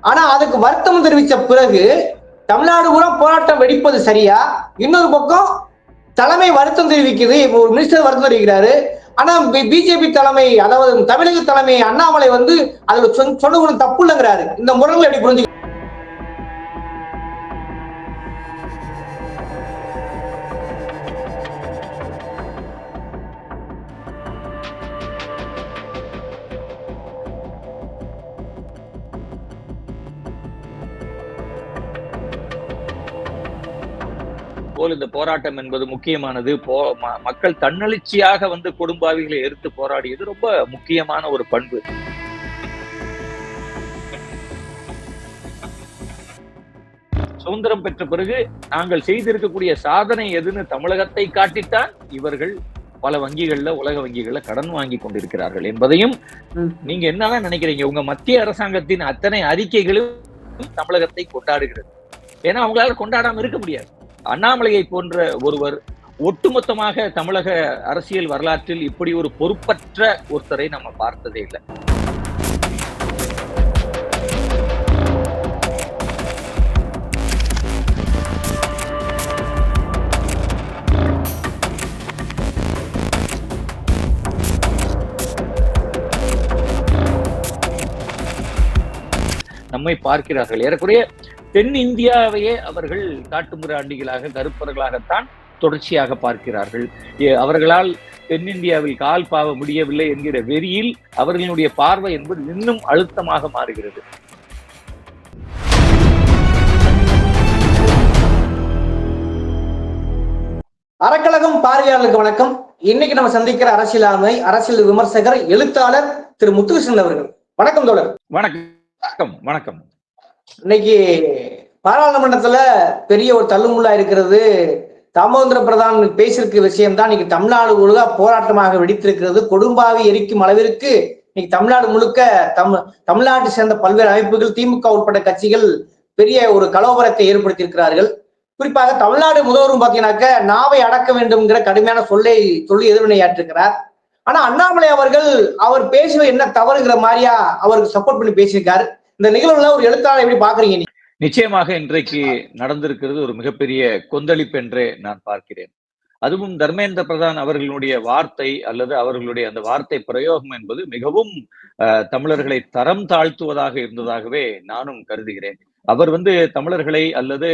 ஆனா அதுக்கு வருத்தம் தெரிவித்த பிறகு தமிழ்நாடு கூட போராட்டம் வெடிப்பது சரியா? இன்னொரு பக்கம் தலைமை வருத்தம் தெரிவிக்குது. இப்போ ஒரு மினிஸ்டர் வருத்தம் தெரிவிக்கிறாரு. ஆனா பிஜேபி தலைமை அதாவது தமிழக தலைமை அண்ணாமலை வந்து அதுல சொன்ன சொன்னது தப்பு இல்லைங்கிறாரு. இந்த முறைகள் எப்படி புரிஞ்சு போல் இந்த போராட்டம் என்பது முக்கியமானது. போ மக்கள் தன்னெழுச்சியாக வந்து கொடும்பாவிகளை எதிர்த்து போராடியது ரொம்ப முக்கியமான ஒரு பண்பு. சுதந்திரம் பெற்ற பிறகு நாங்கள் செய்திருக்கக்கூடிய சாதனை எதுன்னு தமிழகத்தை காட்டித்தான் இவர்கள் பல வங்கிகள்ல உலக வங்கிகள்ல கடன் வாங்கி கொண்டிருக்கிறார்கள் என்பதையும். நீங்க என்னதான் நினைக்கிறீங்க? உங்க மத்திய அரசாங்கத்தின் அத்தனை அறிக்கைகளும் தமிழகத்தை கொண்டாடுகிறது. ஏன்னா அவங்களால கொண்டாடாம இருக்க முடியாது. அண்ணாமலையை போன்ற ஒருவர் ஒட்டுமொத்தமாக தமிழக அரசியல் வரலாற்றில் இப்படி ஒரு பொறுப்பற்ற ஒருத்தரை நம்ம பார்த்ததே இல்லை. நம்மை பார்க்கிறார்கள். ஏறக்குறைய தென் இந்தியாவையே அவர்கள் காட்டுமிராண்டிகளாக கருப்பர்களாகத்தான் தொடர்ச்சியாக பார்க்கிறார்கள். அவர்களால் தென்னிந்தியாவில் கால் பாவ முடியவில்லை என்கிற வெறியில் அவர்களுடைய பார்வை என்பது இன்னும் அழுத்தமாக மாறுகிறது. அறக்கழகம் பார்வையாளர்களுக்கு வணக்கம். இன்னைக்கு நம்ம சந்திக்கிற அரசியல் ஆண்மை அரசியல் விமர்சகர் எழுத்தாளர் திரு முத்துகிருஷ்ணன் அவர்கள். வணக்கம் தோழர். வணக்கம் வணக்கம். இன்னைக்கு பாராளுமன்றத்துல பெரிய ஒரு தள்ளுமுள்ளா இருக்கிறது. தாமோதர பிரதான் பேசியிருக்க விஷயம் தான் இன்னைக்கு தமிழ்நாடு முழுக்க போராட்டமாக வெடித்திருக்கிறது. கொடும்பாவி எரிக்கும் அளவிற்கு இன்னைக்கு தமிழ்நாடு முழுக்க தமிழ் தமிழ்நாட்டை சேர்ந்த பல்வேறு அமைப்புகள் திமுக உட்பட்ட கட்சிகள் பெரிய ஒரு கலோபரத்தை ஏற்படுத்தியிருக்கிறார்கள். குறிப்பாக தமிழ்நாடு முதல்வரும் பாத்தீங்கன்னாக்க நாவை அடக்க வேண்டும்ங்கிற கடுமையான சொல்லை சொல்லி எதிர்வினையாற்றிருக்கிறார் ஆனா அண்ணாமலை அவர்கள் அவர் பேசுவது என்ன தவறுங்கிற மாதிரியா அவருக்கு சப்போர்ட் பண்ணி பேசியிருக்காரு. இந்த நிகழ்வுல ஒரு எழுத்தாளர் எப்படி பாக்குறீங்க நிச்சயமாக இன்றைக்கு நடந்திருக்கிறது ஒரு மிகப்பெரிய கொந்தளிப்பு என்றே நான் பார்க்கிறேன். அதுவும் தர்மேந்திர பிரதான் அவர்களுடைய வார்த்தை அல்லது அவர்களுடைய அந்த வார்த்தை பிரயோகம் என்பது மிகவும் தமிழர்களை தரம் தாழ்த்துவதாக இருந்ததாகவே நானும் கருதுகிறேன். அவர் வந்து தமிழர்களை அல்லது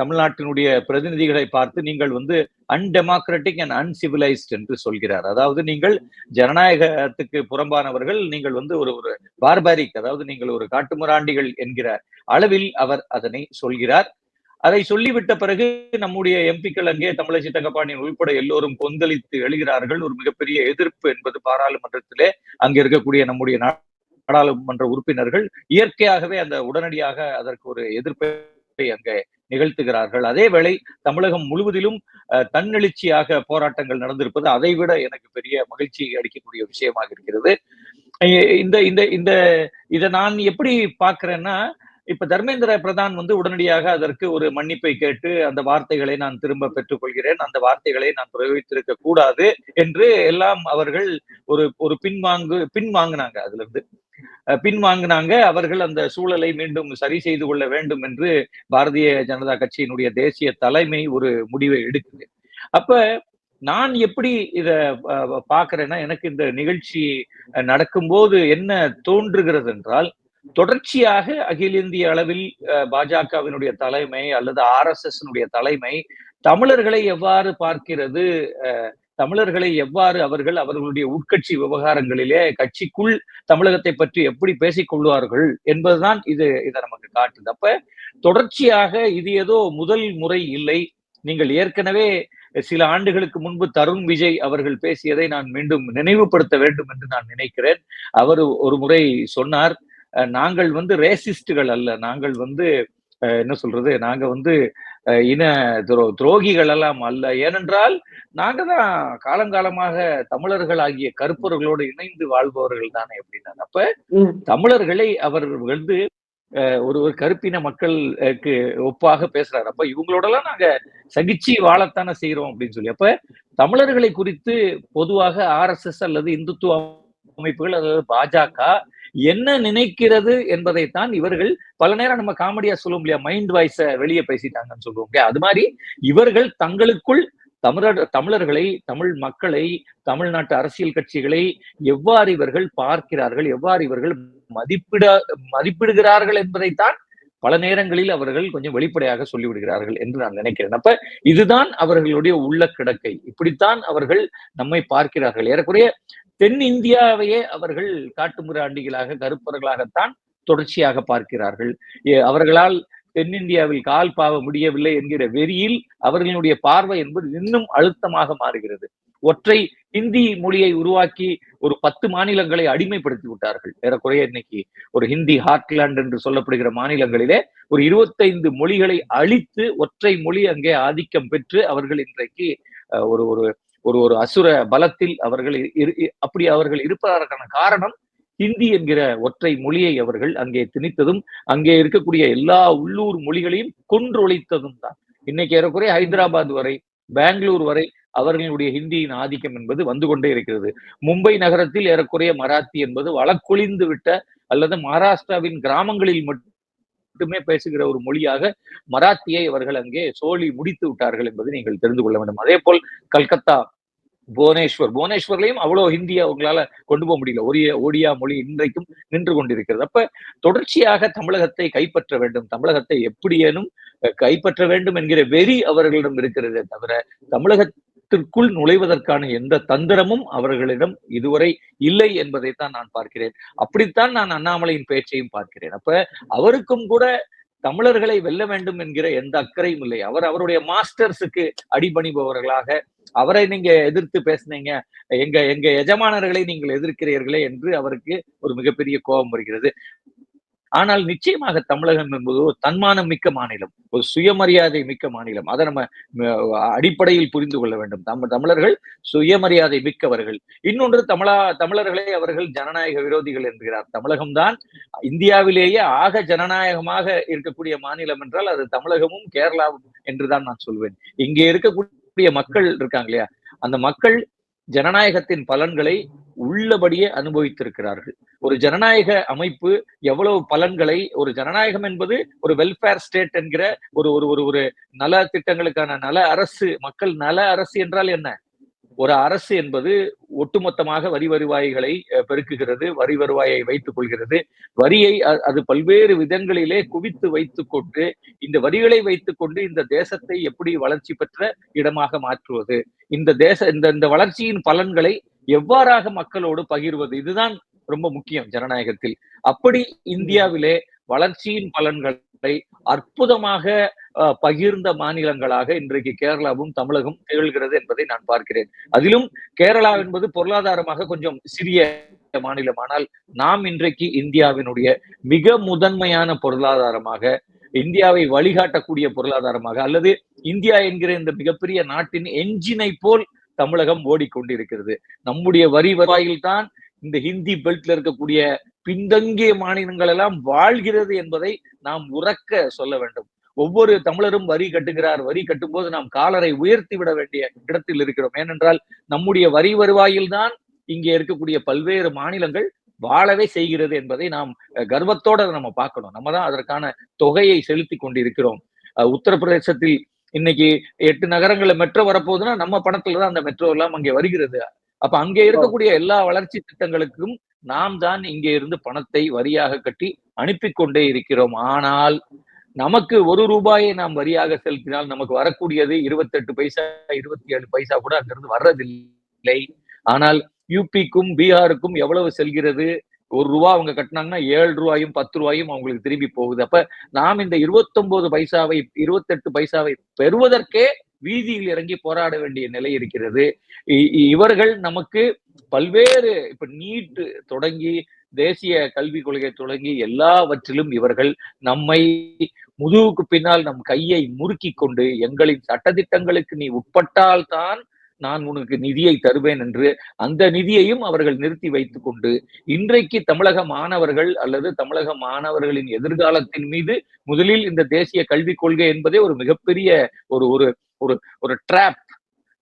தமிழ்நாட்டினுடைய பிரதிநிதிகளை பார்த்து நீங்கள் வந்து அன்டெமோக்ராட்டிக் அண்ட் அன்சிவிலைஸ்ட் என்று சொல்கிறார். அதாவது நீங்கள் ஜனநாயகத்துக்கு புறம்பானவர்கள் நீங்கள் வந்து ஒரு ஒரு பார்பாரிக் அதாவது நீங்கள் ஒரு காட்டுமிராண்டிகள் என்கிற அளவில் அவர் அதனை சொல்கிறார். அதை சொல்லிவிட்ட பிறகு நம்முடைய எம்பிக்கள் அங்கே தமிழச்சி தங்கப்பாண்டியன் உள்பட எல்லோரும் கொந்தளித்து எழுகிறார்கள். ஒரு மிகப்பெரிய எதிர்ப்பு என்பது பாராளுமன்றத்திலே அங்கே இருக்கக்கூடிய நம்முடைய நாடாளுமன்ற உறுப்பினர்கள் இயற்கையாகவே அந்த உடனடியாக அதற்கு ஒரு எதிர்ப்பை அங்கே நிகழ்த்துகிறார்கள். அதே வேளை தமிழகம் முழுவதிலும் அஹ், தன்னெழுச்சியாக போராட்டங்கள் நடந்திருப்பது அதைவிட எனக்கு பெரிய மகிழ்ச்சி அளிக்கக்கூடிய விஷயமாக இருக்கிறது. இந்த இந்த இந்த இதை நான் எப்படி பார்க்கிறேன்னா இப்ப தர்மேந்திர பிரதான் வந்து உடனடியாக அதற்கு ஒரு மன்னிப்பை கேட்டு அந்த வார்த்தைகளை நான் திரும்ப பெற்றுக்கொள்கிறேன் அந்த வார்த்தைகளை நான் பிரயோகித்திருக்க கூடாது என்று எல்லாம் அவர்கள் ஒரு ஒரு பின்வாங்கு பின்வாங்கினாங்க அதுல இருந்து பின்வாங்கினாங்க. அவர்கள் அந்த சூழலை மீண்டும் சரி செய்து கொள்ள வேண்டும் என்று பாரதிய ஜனதா கட்சியினுடைய தேசிய தலைமை ஒரு முடிவை எடுக்குது. அப்ப நான் எப்படி இத பாக்குறேன்னா எனக்கு இந்த நிகழ்ச்சி அஹ், நடக்கும்போது என்ன தோன்றுகிறது என்றால் தொடர்ச்சியாக அகில இந்திய அளவில் அஹ், பாஜகவினுடைய தலைமை அல்லது ஆர் எஸ் எஸ் தலைமை தமிழர்களை எவ்வாறு பார்க்கிறது அஹ், தமிழர்களை எவ்வாறு அவர்கள் அவர்களுடைய உட்கட்சி விவகாரங்களிலே கட்சிக்குள் தமிழகத்தை பற்றி எப்படி பேசிக் கொள்வார்கள் என்பதுதான் இது இதை நமக்கு காட்டுது. அப்ப தொடர்ச்சியாக இது ஏதோ முதல் முறை இல்லை. நீங்கள் ஏற்கனவே சில ஆண்டுகளுக்கு முன்பு தருண் விஜய் அவர்கள் பேசியதை நான் மீண்டும் நினைவுபடுத்த வேண்டும் என்று நான் நினைக்கிறேன். அவர் ஒரு முறை சொன்னார் நாங்கள் வந்து ரேசிஸ்டுகள் அல்ல. நாங்கள் வந்து அஹ், என்ன சொல்றது? நாங்க வந்து இன துரோ துரோகிகள் எல்லாம் அல்ல. ஏனென்றால் நாங்க தான் காலங்காலமாக தமிழர்கள் ஆகிய கருப்பர்களோடு இணைந்து வாழ்பவர்கள் தானே அப்படின்னா அப்ப. தமிழர்களை அவர் வந்து ஒரு ஒரு கருப்பின மக்களுக்கு ஒப்பாக பேசுறாரு. அப்ப இவங்களோடலாம் நாங்க சகிச்சு வாழத்தானே செய்யறோம் அப்படின்னு சொல்லி. அப்ப தமிழர்களை குறித்து பொதுவாக ஆர் எஸ் எஸ் அல்லது இந்துத்துவ அமைப்புகள் அதாவது பாஜக என்ன நினைக்கிறது என்பதைத்தான் இவர்கள் பல நேரம் நம்ம காமெடியா சொல்லுவோம் இல்லையா? மைண்ட் வாய்ஸ வெளியே பேசிட்டாங்கன்னு சொல்லுவோம் அது மாதிரி இவர்கள் தங்களுக்குள் தமிழர் தமிழர்களை தமிழ் மக்களை தமிழ்நாட்டு அரசியல் கட்சிகளை எவ்வாறு இவர்கள் பார்க்கிறார்கள் எவ்வாறு இவர்கள் மதிப்பிட மதிப்பிடுகிறார்கள் என்பதைத்தான் பல நேரங்களில் அவர்கள் கொஞ்சம் வெளிப்படையாக சொல்லிவிடுகிறார்கள் என்று நான் நினைக்கிறேன். அப்ப இதுதான் அவர்களுடைய உள்ள கிடக்கை இப்படித்தான் அவர்கள் நம்மை பார்க்கிறார்கள். ஏறக்குறைய தென் இந்தியாவையே அவர்கள் காட்டுமிராண்டிகளாக கருப்பர்களாகத்தான் தொடர்ச்சியாக பார்க்கிறார்கள். அவர்களால் தென்னிந்தியாவில் கால் பாவ முடியவில்லை என்கிற வெறியில் அவர்களுடைய பார்வை என்பது இன்னும் அழுத்தமாக மாறுகிறது. ஒற்றை ஹிந்தி மொழியை உருவாக்கி ஒரு பத்து மாநிலங்களை அடிமைப்படுத்தி விட்டார்கள். ஏறக்குறைய இன்னைக்கு ஒரு ஹிந்தி ஹார்ட்லேண்ட் என்று சொல்லப்படுகிற மாநிலங்களிலே ஒரு இருபத்தைந்து மொழிகளை அழித்து ஒற்றை மொழி அங்கே ஆதிக்கம் பெற்று அவர்கள் இன்றைக்கு ஒரு ஒரு ஒரு ஒரு அசுர பலத்தில் அவர்கள் அப்படி அவர்கள் இருப்பதற்கான காரணம் ஹிந்தி என்கிற ஒற்றை மொழியை அவர்கள் அங்கே திணித்ததும் அங்கே இருக்கக்கூடிய எல்லா உள்ளூர் மொழிகளையும் கொன்றொழித்ததும் தான். இன்னைக்கு ஏறக்குறைய ஹைதராபாத் வரை பெங்களூர் வரை அவர்களுடைய ஹிந்தியின் ஆதிக்கம் என்பது வந்து கொண்டே இருக்கிறது. மும்பை நகரத்தில் ஏறக்குறைய மராத்தி என்பது வழக்கொழிந்து விட்ட அல்லது மகாராஷ்டிராவின் கிராமங்களில் மட்டுமே பேசுகிற ஒரு மொழியாக மராத்தியை அவர்கள் அங்கே சோழி முடித்து விட்டார்கள் என்பதை நீங்கள் தெரிந்து கொள்ள வேண்டும். அதே போல் கல்கத்தா புவனேஸ்வர். புவனேஸ்வர்லயும் அவ்வளவு ஹிந்தியை அவங்களால கொண்டு போக முடியல. ஒரிய ஒடியா மொழி இன்றைக்கும் நின்று கொண்டிருக்கிறது. அப்ப தொடர்ச்சியாக தமிழகத்தை கைப்பற்ற வேண்டும். தமிழகத்தை எப்படியேனும் கைப்பற்ற வேண்டும் என்கிற வெறி அவர்களிடம் இருக்கிறதே தவிர தமிழகத்திற்குள் நுழைவதற்கான எந்த தந்திரமும் அவர்களிடம் இதுவரை இல்லை என்பதைத்தான் நான் பார்க்கிறேன். அப்படித்தான் நான் அண்ணாமலையின் பேச்சையும் பார்க்கிறேன். அப்ப அவருக்கும் கூட தமிழர்களை வெல்ல வேண்டும் என்கிற எந்த அக்கறையும் இல்லை. அவர் அவருடைய மாஸ்டர்ஸுக்கு அடிபணிபவர்களாக அவரை நீங்க எதிர்த்து பேசுனீங்க எங்க எங்க எஜமானர்களை நீங்கள் எதிர்க்கிறீர்களே என்று அவருக்கு ஒரு மிகப்பெரிய கோபம் வருகிறது. ஆனால் நிச்சயமாக தமிழகம் என்பது ஒரு தன்மானம் மிக்க மாநிலம் ஒரு சுயமரியாதை மிக்க மாநிலம். அதை நம்ம அடிப்படையில் புரிந்து கொள்ள வேண்டும். தமிழ் தமிழர்கள் சுயமரியாதை மிக்கவர்கள். இன்னொன்று தமிழா தமிழர்களை அவர்கள் ஜனநாயக விரோதிகள் என்கிறார். தமிழகம்தான் இந்தியாவிலேயே ஆக ஜனநாயகமாக இருக்கக்கூடிய மாநிலம் என்றால் அது தமிழகமும் கேரளாவும் என்றுதான் நான் சொல்வேன். இங்கே இருக்கக்கூடிய மக்கள் இருக்காங்க இல்லையா? அந்த மக்கள் ஜனநாயகத்தின் பலன்களை உள்ளபடியே அனுபவித்திருக்கிறார்கள். ஒரு ஜனநாயக அமைப்பு எவ்வளவு பலன்களை ஒரு ஜனநாயகம் என்பது ஒரு வெல்ஃபேர் ஸ்டேட் என்கிற ஒரு ஒரு ஒரு ஒரு நல திட்டங்களுக்கான நல அரசு மக்கள் நல அரசு என்றால் என்ன? ஒரு அரசு என்பது ஒட்டுமொத்தமாக வரி வருவாய்களை பெருக்குகிறது வரி வருவாயை வைத்துக் கொள்கிறது. வரியை அது பல்வேறு விதங்களிலே குவித்து வைத்துக் கொண்டு இந்த வரிகளை வைத்துக் கொண்டு இந்த தேசத்தை எப்படி வளர்ச்சி பெற்ற இடமாக மாற்றுவது. இந்த தேச இந்த இந்த வளர்ச்சியின் பலன்களை எவ்வாறாக மக்களோடு பகிர்வது? இதுதான் ரொம்ப முக்கியம் ஜனநாயகத்தில். அப்படி இந்தியாவிலே வளர்ச்சியின் பலன்களை அற்புதமாக பகிர்ந்த மாநிலங்களாக இன்றைக்கு கேரளாவும் தமிழகம் திகழ்கிறது என்பதை நான் பார்க்கிறேன். அதிலும் கேரளா என்பது பொருளாதாரமாக கொஞ்சம் சிறிய மாநிலம். ஆனால் நாம் இன்றைக்கு இந்தியாவினுடைய மிக முதன்மையான பொருளாதாரமாக இந்தியாவை வழிகாட்டக்கூடிய பொருளாதாரமாக அல்லது இந்தியா என்கிற இந்த மிகப்பெரிய நாட்டின் என்ஜினை போல் தமிழகம் ஓடிக்கொண்டிருக்கிறது. நம்முடைய வரி வருவாயில் தான் இந்த ஹிந்தி பெல்ட்ல இருக்கக்கூடிய பின்தங்கிய மாநிலங்கள் எல்லாம் வாழ்கிறது என்பதை நாம் உறக்க சொல்ல வேண்டும். ஒவ்வொரு தமிழரும் வரி கட்டுகிறார். வரி கட்டும்போது நாம் காலரை உயர்த்தி விட வேண்டிய இடத்தில் இருக்கிறோம். ஏனென்றால் நம்முடைய வரி வருவாயில் தான் இங்கே இருக்கக்கூடிய பல்வேறு மாநிலங்கள் வாழவே செய்கிறது என்பதை நாம் கர்வத்தோட நம்ம பார்க்கணும். நம்ம தான் அதற்கான தொகையை செலுத்தி கொண்டிருக்கிறோம். அஹ், உத்தரப்பிரதேசத்தில் இன்னைக்கு எட்டு நகரங்கள்ல மெட்ரோ வரப்போகுதுன்னா நம்ம பணத்துல தான் அந்த மெட்ரோ எல்லாம் அங்கே வருகிறது. அப்ப அங்கே இருக்கக்கூடிய எல்லா வளர்ச்சி திட்டங்களுக்கும் நாம் தான் இங்கே இருந்து பணத்தை வரியாக கட்டி அனுப்பி கொண்டே இருக்கிறோம். ஆனால் நமக்கு ஒரு ரூபாயை நாம் வரியாக செலுத்தினால் நமக்கு வரக்கூடியது இருபத்தெட்டு பைசா இருபத்தி ஏழு பைசா கூட அங்கிருந்து வர்றதில்லை. ஆனால் யூபிக்கும் பீகாருக்கும் எவ்வளவு செல்கிறது? ஒரு ரூபா அவங்க கட்டினாங்கன்னா ஏழு ரூபாயும் பத்து ரூபாயும் அவங்களுக்கு திரும்பி போகுது. அப்ப நாம் இந்த இருபத்தொன்பது பைசாவை இருபத்தெட்டு பைசாவை பெறுவதற்கே வீதியில் இறங்கி போராட வேண்டிய நிலை இருக்கிறது. இவர்கள் நமக்கு பல்வேறு இப்ப நீட் தொடங்கி தேசிய கல்விக் கொள்கை தொடங்கி எல்லாவற்றிலும் இவர்கள் நம்மை முதுகுக்கு பின்னால் நம் கையை முறுக்கி கொண்டு எங்களின் சட்டதிட்டங்களுக்கு நீ உட்பட்டால்தான் நான் உனக்கு நிதியை தருவேன் என்று அந்த நிதியையும் அவர்கள் நிறுத்தி வைத்துக் கொண்டு இன்றைக்கு தமிழக மாணவர்கள் அல்லது தமிழக மாணவர்களின் எதிர்காலத்தின் மீது முதலில் இந்த தேசிய கல்விக் கொள்கை என்பதே ஒரு மிகப்பெரிய ஒரு ஒரு ஒரு ஒரு ட்ராப்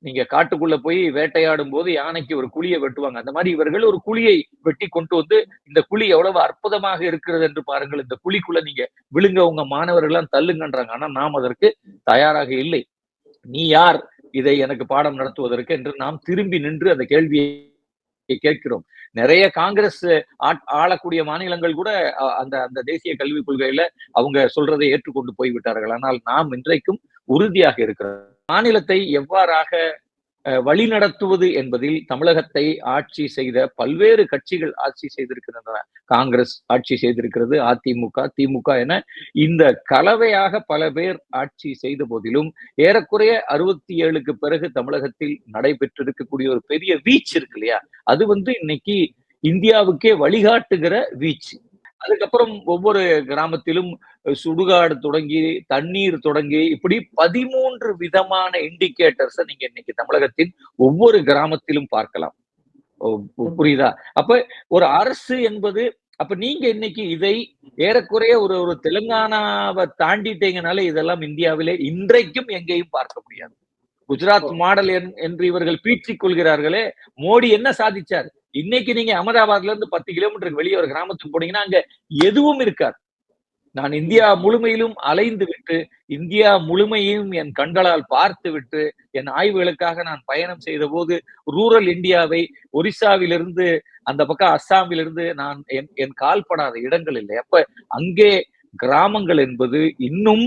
நீங்க காட்டுக்குள்ள போய் வேட்டையாடும் போது யானைக்கு ஒரு குழியை வெட்டுவாங்க. அந்த மாதிரி இவர்கள் ஒரு குழியை வெட்டி கொண்டு வந்து இந்த குழி எவ்வளவு அற்புதமாக இருக்கிறது என்று பாருங்கள். இந்த குழிக்குள்ள நீங்க விழுங்க உங்க மாணவர்கள்லாம் தள்ளுங்கன்றாங்க. ஆனா நாம் அதற்கு தயாராக இல்லை. நீ யார்? இதை எனக்கு பாடம் நடத்துவதற்கு என்று நாம் திரும்பி நின்று அந்த கேள்வியை கேட்கிறோம். நிறைய காங்கிரஸ் ஆளக்கூடிய மாநிலங்கள் கூட அந்த அந்த தேசிய கல்விக் கொள்கையில அவங்க சொல்றதை ஏற்றுக்கொண்டு போய்விட்டார்கள். ஆனால் நாம் இன்றைக்கும் உறுதியாக இருக்கிறது. மாநிலத்தை எவ்வாறாக அஹ், வழிநடத்துவது என்பதில் தமிழகத்தை ஆட்சி செய்த பல்வேறு கட்சிகள் ஆட்சி செய்திருக்கின்றன. காங்கிரஸ் ஆட்சி செய்திருக்கிறது அதிமுக திமுக என இந்த கலவையாக பல பேர் ஆட்சி செய்த போதிலும் ஏறக்குறைய அறுபத்தி ஏழுக்கு பிறகு தமிழகத்தில் நடைபெற்றிருக்கக்கூடிய ஒரு பெரிய வீச்சு இருக்கு இல்லையா? அது வந்து இன்னைக்கு இந்தியாவுக்கே வழிகாட்டுகிற வீச்சு. அதுக்கப்புறம் ஒவ்வொரு கிராமத்திலும் சுடுகாடு தொடங்கி தண்ணீர் தொடங்கி இப்படி பதிமூன்று விதமான இண்டிகேட்டர்ஸ் நீங்க இன்னைக்கு தமிழகத்தின் ஒவ்வொரு கிராமத்திலும் பார்க்கலாம். புரியுதா? அப்ப ஒரு அரசு என்பது அப்ப நீங்க இன்னைக்கு இதை ஏறக்குறைய ஒரு ஒரு தெலுங்கானாவை தாண்டிட்டீங்கனால இதெல்லாம் இந்தியாவிலே இன்றைக்கும் எங்கேயும் பார்க்க முடியாது. குஜராத் மாடல் என்- என்று இவர்கள் பீற்றிக் கொள்கிறார்களே மோடி என்ன சாதிச்சார்? இன்னைக்கு நீங்க அகமதாபாத்ல இருந்து பத்து கிலோமீட்டருக்கு வெளியே ஒரு கிராமத்துக்கு போனீங்கன்னா அங்க எதுவும் இருக்காது. நான் இந்தியா முழுமையிலும் அலைந்து விட்டு இந்தியா முழுமையும் என் கண்களால் பார்த்து விட்டு என் ஆய்வுகளுக்காக நான் பயணம் செய்த போது ரூரல் இந்தியாவை ஒரிசாவிலிருந்து அந்த பக்கம் அஸ்ஸாமிலிருந்து நான் என் என் கால்படாத இடங்கள் இல்லை. அப்ப அங்கே கிராமங்கள் என்பது இன்னும்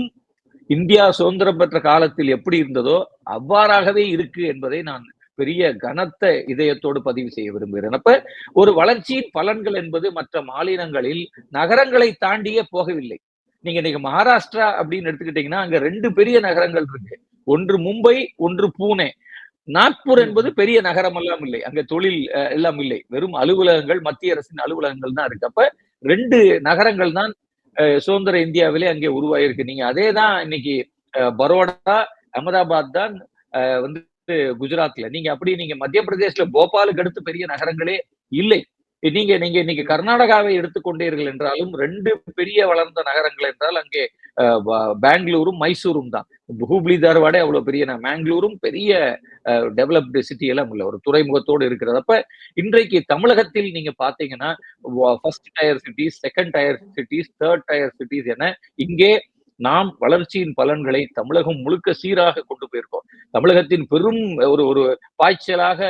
இந்தியா சுதந்திரம் பெற்ற காலத்தில் எப்படி இருந்ததோ அவ்வாறாகவே இருக்கு என்பதை நான் பெரிய கனத்த இதயத்தோடு பதிவு செய்ய விரும்புகிறேன். அப்ப ஒரு வளர்ச்சியின் பலன்கள் என்பது மற்ற மாநிலங்களில் நகரங்களை தாண்டியே போகவில்லை. நீங்க இன்னைக்கு மகாராஷ்டிரா அப்படின்னு எடுத்துக்கிட்டீங்கன்னா அங்க ரெண்டு பெரிய நகரங்கள் இருக்கு. ஒன்று மும்பை ஒன்று பூனே. நாக்பூர் என்பது பெரிய நகரம் எல்லாம் இல்லை. அங்க தொழில் அஹ், எல்லாம் இல்லை. வெறும் அலுவலகங்கள் மத்திய அரசின் அலுவலகங்கள் தான் இருக்கு. அப்ப ரெண்டு நகரங்கள் தான் சுதந்திர இந்தியாவிலே அங்கே உருவாயிருக்கு நீங்க அதே தான் இன்னைக்கு பரோடா அகமதாபாத் தான் வந்து குஜராத்ல. நீங்க அப்படி நீங்க மத்திய பிரதேசல போபாலுக்கு அடுத்து பெரிய நகரங்களே இல்லை. நீங்க நீங்க இன்னைக்கு கர்நாடகாவை எடுத்துக்கொண்டீர்கள் என்றாலும் ரெண்டு பெரிய வளர்ந்த நகரங்கள் என்றால் அங்கே பெங்களூரும் மைசூரும் தான். ஹூப்ளி தார்வாடே அவ்வளவு பெரிய மேங்களூரும் பெரிய டெவலப்டு சிட்டி எல்லாம் இல்லை. ஒரு துறைமுகத்தோடு இருக்கிறது. அப்ப இன்றைக்கு தமிழகத்தில் நீங்க பாத்தீங்கன்னா first tier cities second tier cities third tier cities என இங்கே நாம் வளர்ச்சியின் பலன்களை தமிழகம் முழுக்க சீராக கொண்டு போயிருக்கோம். தமிழகத்தின் பெரும் ஒரு ஒரு பாய்ச்சலாக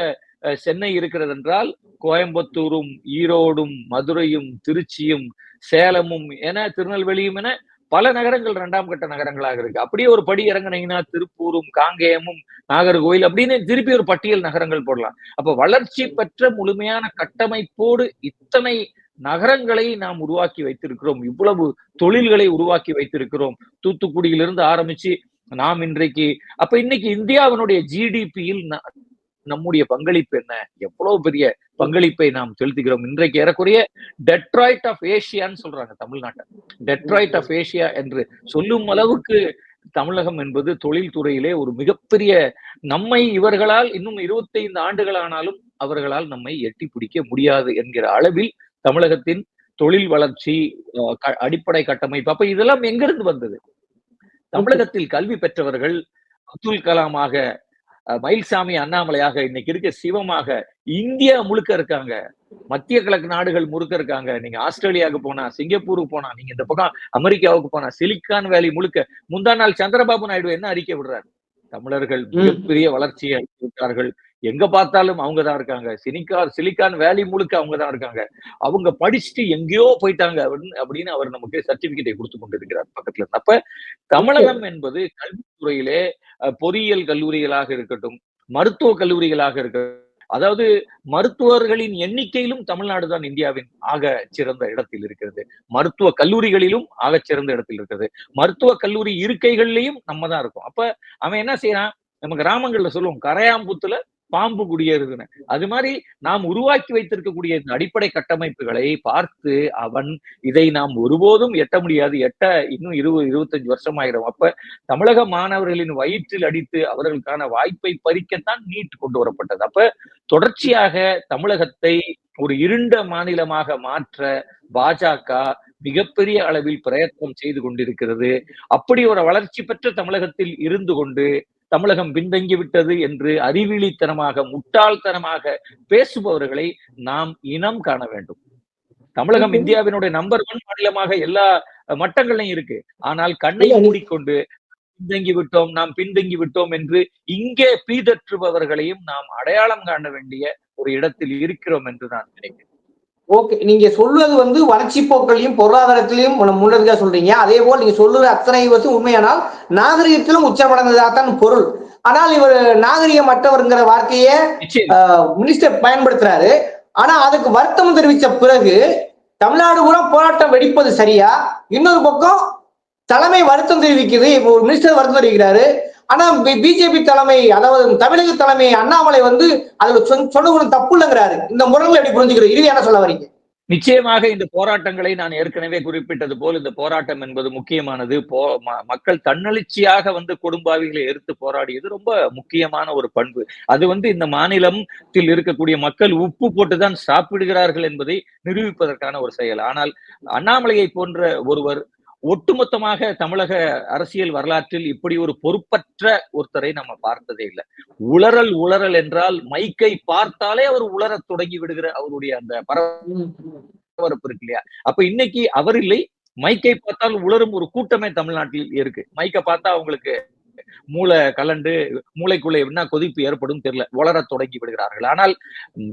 சென்னை இருக்கிறது என்றால் கோயம்புத்தூரும் ஈரோடும் மதுரையும் திருச்சியும் சேலமும் என திருநெல்வேலியும் என பல நகரங்கள் இரண்டாம் கட்ட நகரங்களாக இருக்கு. அப்படியே ஒரு படி இறங்குனீங்கன்னா திருப்பூரும் காங்கேயமும் நாகர்கோவில் அப்படின்னு திருப்பி ஒரு பட்டியல் நகரங்கள் போடலாம். அப்ப வளர்ச்சி பெற்ற முழுமையான கட்டமைப்போடு இத்தனை நகரங்களை நாம் உருவாக்கி வைத்திருக்கிறோம். இவ்வளவு தொழில்களை உருவாக்கி வைத்திருக்கிறோம். தூத்துக்குடியிலிருந்து ஆரம்பிச்சு நாம் இன்றைக்கு அப்ப இன்னைக்கு இந்தியாவினுடைய ஜிடிபியில் நம்முடைய பங்களிப்பு என்ன? எவ்வளவு பெரிய பங்களிப்பை நாம் செலுத்துகிறோம்? இன்றைக்கு ஏறக்குறைய டெட்ராய்ட் ஆஃப் ஏஷியான்னு சொல்றாங்க தமிழ்நாட்டை. டெட்ராய்ட் ஆஃப் ஏஷியா என்று சொல்லும் அளவுக்கு தமிழகம் என்பது தொழில்துறையிலே ஒரு மிகப்பெரிய நம்மை இவர்களால் இன்னும் 25 ஆண்டுகள் ஆனாலும் அவர்களால் நம்மை எட்டி பிடிக்க முடியாது என்கிற அளவில் தமிழகத்தின் தொழில் வளர்ச்சி அடிப்படை கட்டமைப்பு அப்ப இதெல்லாம் எங்கிருந்து வந்தது? தமிழகத்தில் கல்வி பெற்றவர்கள் அப்துல் கலாமாக மயில்சாமி அண்ணாமலையாக இன்னைக்கு இருக்க சிவமாக இந்தியா முழுக்க இருக்காங்க. மத்திய கிழக்கு நாடுகள் முழுக்க இருக்காங்க. நீங்க ஆஸ்திரேலியாவுக்கு போனா சிங்கப்பூருக்கு போனா நீங்க இந்த பக்கம் அமெரிக்காவுக்கு போனா சிலிக்கான் வேலி முழுக்க முந்தா நாள் சந்திரபாபு நாயுடு என்ன அறிக்கை விடுறாரு? தமிழர்கள் மிகப்பெரிய வளர்ச்சியை அளித்திருக்கிறார்கள் எங்க பார்த்தாலும் அவங்க தான் இருக்காங்க. சினிக்கா சிலிக்கான் வேலி முழுக்க அவங்க தான் இருக்காங்க. அவங்க படிச்சுட்டு எங்கேயோ போயிட்டாங்க அப்படின்னு அவர் நமக்கு சர்டிபிகேட்டை கொடுத்து கொண்டிருக்கிறார் பக்கத்துல அப்ப தமிழகம் என்பது கல்வித்துறையிலே பொறியியல் கல்லூரிகளாக இருக்கட்டும் மருத்துவ கல்லூரிகளாக இருக்கட்டும் அதாவது மருத்துவர்களின் எண்ணிக்கையிலும் தமிழ்நாடு தான் இந்தியாவின் ஆக சிறந்த இடத்தில் இருக்கிறது. மருத்துவ கல்லூரிகளிலும் ஆக சிறந்த இடத்தில் இருக்கிறது. மருத்துவ கல்லூரி இருக்கைகள்லயும் நம்ம தான் இருக்கோம். அப்ப அவன் என்ன செய்யறான் நம்ம கிராமங்கள்ல சொல்லுவோம் கரையாம்புத்துல பாம்பு குடியேறுதுன்னு. அது மாதிரி நாம் உருவாக்கி வைத்திருக்கக்கூடிய இந்த அடிப்படை கட்டமைப்புகளை பார்த்து அவன் இதை நாம் ஒருபோதும் எட்ட முடியாது. எட்ட இன்னும் இருபது இருபத்தஞ்சு வருஷம் ஆயிரும் அப்ப தமிழக மாணவர்களின் வயிற்றில் அடித்து அவர்களுக்கான வாய்ப்பை பறிக்கத்தான் நீட் கொண்டு வரப்பட்டது. அப்ப தொடர்ச்சியாக தமிழகத்தை ஒரு இருண்ட மாநிலமாக மாற்ற பாஜக மிகப்பெரிய அளவில் பிரயத்னம் செய்து கொண்டிருக்கிறது. அப்படி ஒரு வளர்ச்சி பெற்ற தமிழகத்தில் இருந்து கொண்டு தமிழகம் பின்தங்கி விட்டது என்று அறிவிலித்தனமாக முட்டாள்தனமாக பேசுபவர்களை நாம் இனம் காண வேண்டும் தமிழகம். இந்தியாவினுடைய நம்பர் ஒன் மாநிலமாக எல்லா மட்டங்களையும் இருக்கு ஆனால் கண்ணை மூடிக்கொண்டு பின்தங்கி விட்டோம் நாம் பின்தங்கி விட்டோம் என்று இங்கே பீதற்றுபவர்களையும் நாம் அடையாளம் காண வேண்டிய ஒரு இடத்தில் இருக்கிறோம் என்று நான் நினைக்கிறேன் ஓகே நீங்க சொல்வது வந்து வளர்ச்சி போக்களையும் பொருளாதாரத்திலையும் முன்னெடுக்க சொல்றீங்க. அதே போல் நீங்க சொல்லுற அத்தனை வந்து உண்மையானால் நாகரிகத்திலும் உச்சமடைந்ததாகத்தான் பொருள். ஆனால் இவர் நாகரிகமற்றவர்ங்கிற வார்த்தையை மினிஸ்டர் பயன்படுத்துறாரு. ஆனா அதுக்கு வருத்தம் தெரிவித்த பிறகு தமிழ்நாடு பூரா போராட்டம் வெடிப்பது சரியா? இன்னொரு பக்கம் தலைமை வருத்தம் தெரிவிக்குது. இப்போ ஒரு மினிஸ்டர் வருத்தம் தெரிவிக்கிறாரு. ஆனா பிஜேபி தலைமை அதாவது தமிழக தலைமை அண்ணாமலை வந்து அதுல சொன்ன- சொன்னது தப்பு இல்லைங்கிறாரு. இந்த முரண்களை எப்படி புரிஞ்சுக்கிறோம் இறுதி என்ன சொல்ல வரீங்க? நிச்சயமாக இந்த போராட்டங்களை நான் ஏற்கனவே குறிப்பிட்டது போல் இந்த போராட்டம் என்பது முக்கியமானது. போ ம- மக்கள் தன்னெழுச்சியாக வந்து குடும்பாவிகளை எதிர்த்து போராடியது ரொம்ப முக்கியமான ஒரு பண்பு. அது வந்து இந்த மாநிலத்தில் இருக்கக்கூடிய மக்கள் உப்பு போட்டுதான் சாப்பிடுகிறார்கள் என்பதை நிரூபிப்பதற்கான ஒரு செயல். ஆனால் அண்ணாமலையை போன்ற ஒருவர் ஒட்டுமொத்தமாக தமிழக அரசியல் வரலாற்றில் இப்படி ஒரு பொறுப்பற்ற ஒருத்தரை நம்ம பார்த்ததே இல்லை. உளறல் உளறல் என்றால் மைக்கை பார்த்தாலே அவர் உளரத் தொடங்கி விடுகிற அவருடைய அந்த பரவரப்பு பரபரப்பு இருக்கு இல்லையா? அப்ப இன்னைக்கு அவர் இல்லை மைக்கை பார்த்தால் உளரும் ஒரு கூட்டமே தமிழ்நாட்டில் இருக்கு. மைக்கை பார்த்தா அவங்களுக்கு மூளை கலண்டு மூளைக்குள்ள என்ன கொதிப்பு ஏற்படும் தெரியல வளரத் தொடங்கி விடுகிறார்கள். ஆனால்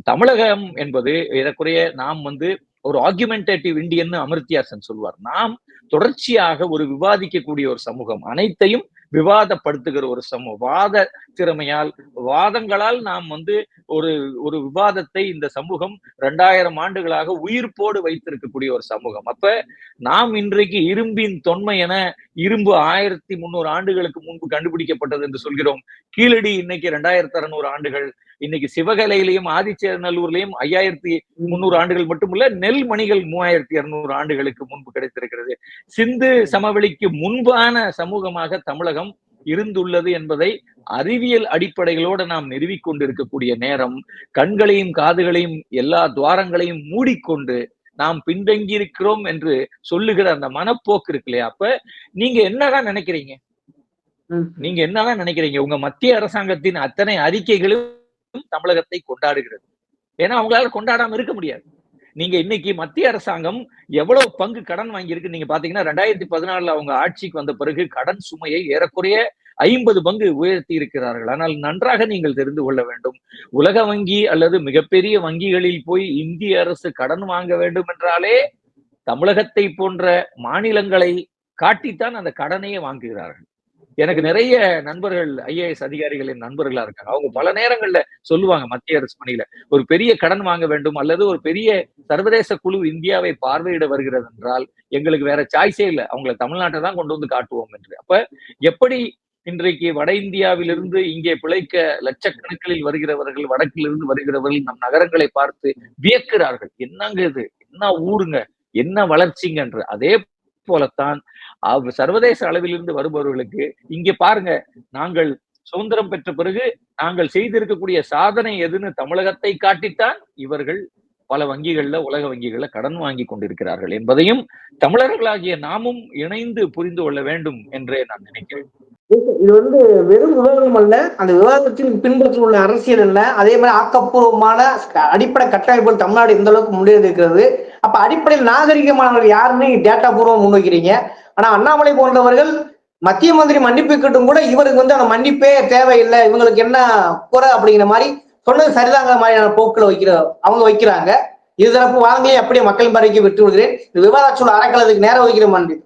தமிழகம் என்பது ஏறக்குறைய நாம் வந்து ஒரு ஆர்குமெண்டேட்டிவ் இந்தியன் அமிர்தியாசன் சொல்வார். நாம் தொடர்ச்சியாக ஒரு விவாதிக்கக்கூடிய ஒரு சமூகம் அனைத்தையும் விவாதப்படுத்துகிற ஒரு சமூகம். வாத திறமையால் வாதங்களால் நாம் வந்து ஒரு ஒரு விவாதத்தை இந்த சமூகம் ரெண்டாயிரம் ஆண்டுகளாக உயிர்ப்போடு வைத்திருக்கக்கூடிய ஒரு சமூகம். அப்ப நாம் இன்றைக்கு இரும்பின் தொன்மை என இரும்பு ஆயிரத்தி முன்னூறு ஆண்டுகளுக்கு முன்பு கண்டுபிடிக்கப்பட்டது என்று சொல்கிறோம். கீழடி இன்னைக்கு ரெண்டாயிரத்தி அறுநூறு ஆண்டுகள் இன்னைக்கு சிவகலையிலையும் ஆதிச்சநல்லூர்லயும் ஐயாயிரத்தி முன்னூறு ஆண்டுகள் மட்டுமல்ல நெல் மணிகள் மூவாயிரத்தி இருநூறு ஆண்டுகளுக்கு முன்பு கிடைத்திருக்கிறது. சிந்து சமவெளிக்கு முன்பான சமூகமாக தமிழகம் இருந்துள்ளது என்பதை அறிவியல் அடிப்படைகளோடு நாம் நிறுவிக் கொண்டிருக்கக்கூடிய நேரம் கண்களையும் காதுகளையும் எல்லா துவாரங்களையும் மூடிக்கொண்டு நாம் பின்தங்கி இருக்கிறோம் என்று சொல்லுகிற அந்த மனப்போக்கு இருக்கு இல்லையா? அப்ப நீங்க என்னதான் நினைக்கிறீங்க? நீங்க என்னதான் நினைக்கிறீங்க? உங்க மத்திய அரசாங்கத்தின் அத்தனை அறிக்கைகளும் தமிழகத்தை கொண்டாடுகிறது. ஏன்னா அவங்களால கொண்டாடாம இருக்க முடியாது. நீங்க இன்னைக்கு மத்திய அரசாங்கம் எவ்வளவு பங்கு கடன் வாங்கியிருக்கு நீங்க பாத்தீங்கன்னா ரெண்டாயிரத்தி பதினாலுல அவங்க ஆட்சிக்கு வந்த பிறகு கடன் சுமையை ஏறக்குறைய ஐம்பது பங்கு உயர்த்தி இருக்கிறார்கள் ஆனால் நன்றாக நீங்கள் தெரிந்து கொள்ள வேண்டும். உலக வங்கி அல்லது மிகப்பெரிய வங்கிகளில் போய் இந்திய அரசு கடன் வாங்க வேண்டும் என்றாலே தமிழகத்தை போன்ற மாநிலங்களை காட்டித்தான் அந்த கடனையே வாங்குகிறார்கள். எனக்கு நிறைய நண்பர்கள் ஐஏஎஸ் அதிகாரிகளின் நண்பர்களா இருக்காங்க. அவங்க பல நேரங்கள்ல சொல்லுவாங்க மத்திய அரசு பணியில. ஒரு பெரிய கடன் வாங்க வேண்டும் அல்லது ஒரு பெரிய சர்வதேச குழு இந்தியாவை பார்வையிட வருகிறது என்றால் எங்களுக்கு வேற சாய்ஸே இல்லை. அவங்களை தமிழ்நாட்டை தான் கொண்டு வந்து காட்டுவோம் என்று. அப்ப எப்படி இன்றைக்கு வட இந்தியாவிலிருந்து இங்கே பிழைக்க லட்சக்கணக்கில் வருகிறவர்கள் வடக்கிலிருந்து வருகிறவர்கள் நம் நகரங்களை பார்த்து வியக்கிறார்கள். என்னங்க இது? என்ன ஊருங்க? என்ன வளர்ச்சிங்க என்று. அதே போலத்தான் சர்வதேச அளவிலிருந்து வருபவர்களுக்கு இங்க பாருங்க நாங்கள் சுதந்திரம் பெற்ற பிறகு நாங்கள் செய்திருக்கக்கூடிய சாதனை எதுன்னு தமிழகத்தை காட்டித்தான் இவர்கள் பல வங்கிகள்ல உலக வங்கிகள்ல கடன் வாங்கி கொண்டிருக்கிறார்கள் என்பதையும் தமிழர்களாகிய நாமும் இணைந்து புரிந்து கொள்ள வேண்டும் என்றே நான் நினைக்கிறேன். இது வந்து வெறும் விவாதம் அல்ல அந்த விவாதத்தின் பின்பற்ற உள்ள அரசியல் என்ன அதே மாதிரி ஆக்கப்பூர்வமான அடிப்படை கட்டமைப்பு தமிழ்நாடு எந்த அளவுக்கு முன்னேறி இருக்கிறது அப்ப அடிப்படையில் நாகரிகமானவர்கள் யாருன்னு டேட்டா பூர்வம் முன்வைக்கிறீங்க. ஆனா அண்ணாமலை போன்றவர்கள் மத்திய மந்திரி மன்னிப்பு கிட்டும் கூட இவருக்கு வந்து அந்த மன்னிப்பே தேவையில்லை. இவங்களுக்கு என்ன குறை அப்படிங்கிற மாதிரி சொன்னது சரிதாங்கிற மாதிரியான போக்குல வைக்கிற அவங்க வைக்கிறாங்க. இது தரப்பு வாங்கி அப்படியே மக்களின் பறவைக்கு விட்டு விடுகிறேன் இந்த விவாத சூழல் நேரம் வைக்கிற மன்னிப்பு